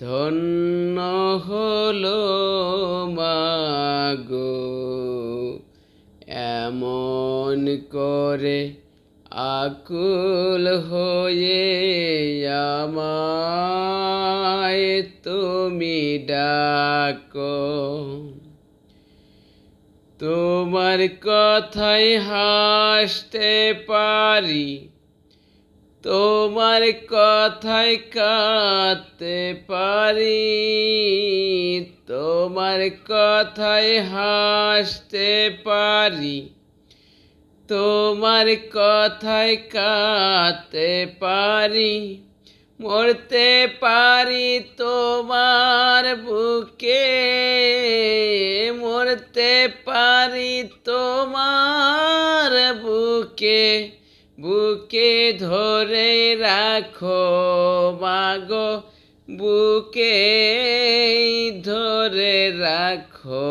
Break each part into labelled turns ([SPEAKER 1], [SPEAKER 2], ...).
[SPEAKER 1] ধন্য হলো মাগো। এমন করে আকুল হয়ে আমায় তুমি ডাকো। তোমার কথাই হাসতে পারি তোমার কথায় কাঁদতে পারি, তোমার কথায় হাসতে পারি, তোমার কথায় কাঁদতে পারি, মরতে পারি তোমার বুকে, মরতে পারি তোমার বুকে। বুকে ধরে রাখো, মাগো, বুকে ধরে রাখো,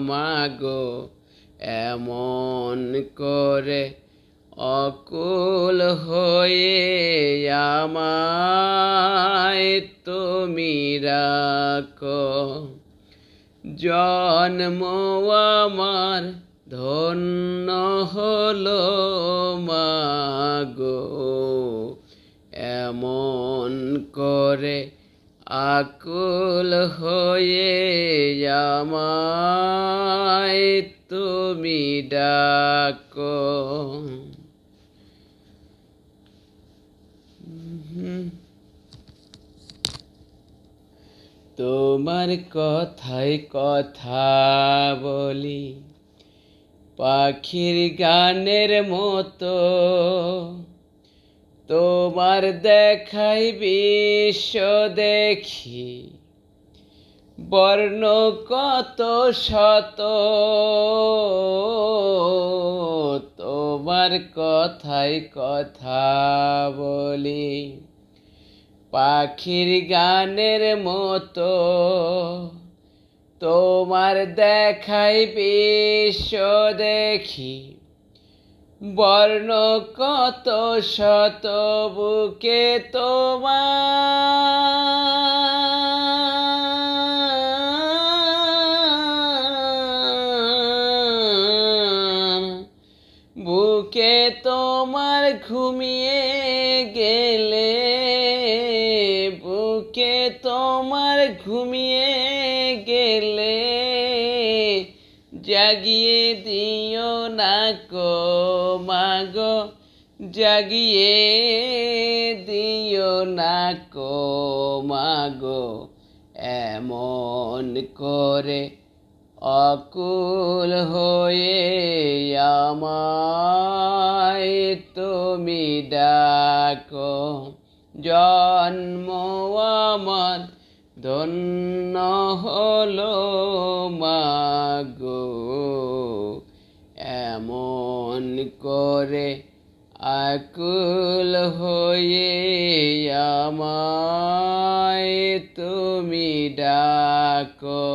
[SPEAKER 1] মাগো, এমন করে অকুল হয়ে আমায় তুমি রাখো। জন্ম আমার ধন্য হলো মাগো এমন করে আকুল হয়ে আমায় তুমি ডাকো। তোমার কথায় কথা বলি পাখির গানের মতো তোমার দেখাই বিশ্ব দেখি। বর্ণ কত শত তোমার কথাই কথা বলি। পাখির গানের মতো তোমার দেখাই বিশ্ব দেখি। বর্ণ কত শত বুকে তোমার। বুকে তোমার ঘুমিয়ে গেলে, বুকে তোমার ঘুমিয়ে জাগিয়ে দিও না কো মাগো জাগিয়ে দিও না কো মাগো এমন করে অকুল হয়ে আমায় তুমি ডাকো। জন্ম আমার ধন্য হলো মাগো এমন করে আকুল হয়ে আমায় তুমি ডাকো।